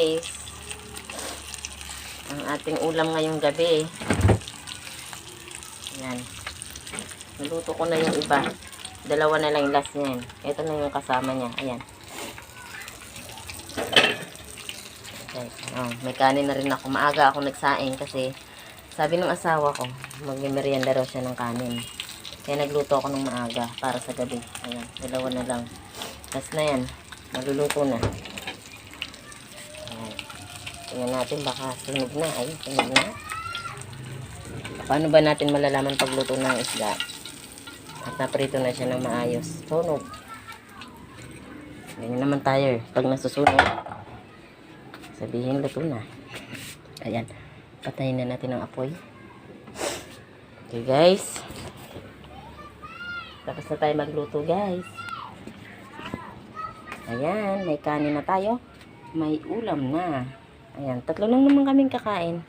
guys. Ang ating ulam ngayong gabi. Yan. Naluto ko na yung iba. Dalawa na lang yung last niyan. Ito na yung kasama niya. Ayan. Okay. Oh, may kanin na rin ako. Maaga ako nagsaing kasi sabi ng asawa ko, magmimerienda raw siya ng kanin. Kaya nagluto ako ng maaga para sa gabi. Ayan, dalawa na lang. Last na yan. Maluluto na. Tingnan natin baka sunog na. Ay, sunog na. Paano ba natin malalaman pagluto ng isda? At naprito na siya ng maayos. Sunog. Ganyan naman tayo. eh. Pag nasusunog, sabihin luto na. Ayan. Patayin na natin ang apoy. Okay guys. Tapos na tayo magluto guys. Ayan, may kanin na tayo. May ulam na. Ayan, tatlo lang naman kaming kakain.